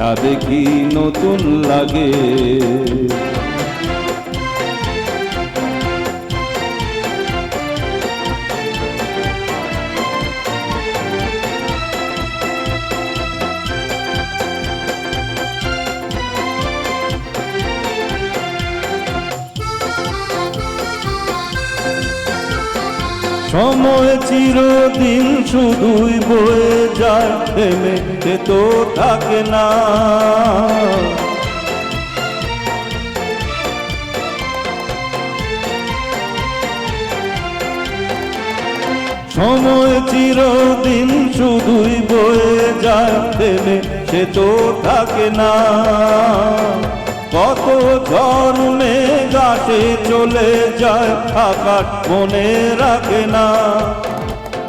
যা দেখি নতুন লাগে। সময় চিরদিন শুধুই বয়ে যায়, থেমে তো থাকে না। সময় চিরদিন শুধুই বয়ে যায়, থেমে সে তো থাকে না। কত ধর্মে গাছে চলে যায় আকাশ মনে রাখে না।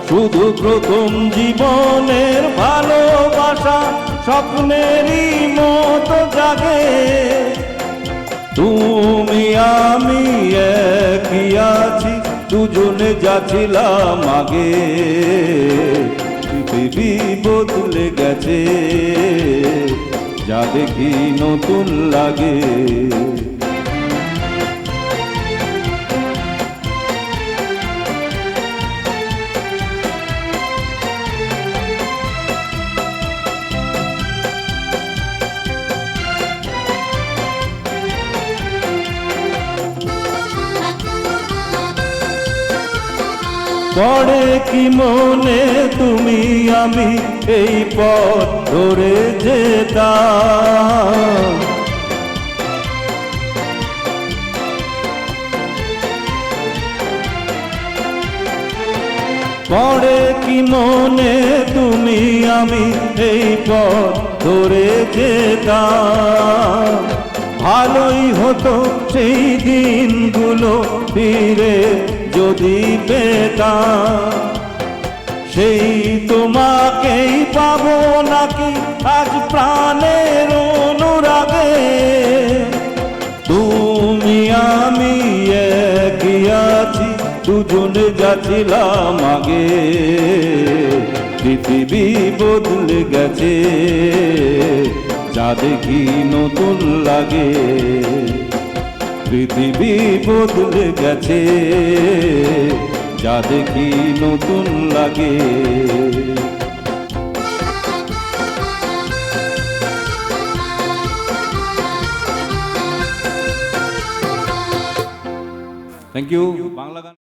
শুধু প্রথম জীবনের ভালোবাসা স্বপ্নেরই মতো জাগে। তুমি, আমি একই আছি, দুজনে যাচ্ছিলাম আগে। পৃথিবী বদলে গেছে। যা দেখি নতুন লাগে। পড়ে কি মনে তুমি আমি এই পথ ধরে যেতাম? পড়ে কি মনে তুমি আমি এই পথ ধরে যেতাম? ভালোই হতো সেই দিনগুলো ফিরে যদি পেতাম। সেই তোমাকেই পাবো নাকি আজ প্রাণের অনুরাগে? তুমি, আমি আছি, দুজনে যাচ্ছিলাম আগে। পৃথিবী বদলে গেছে। যা দেখি নতুন লাগে। পৃথিবী বদলে গেছে, যা দেখি নতুন লাগে। থ্যাংক ইউ বাংলা গান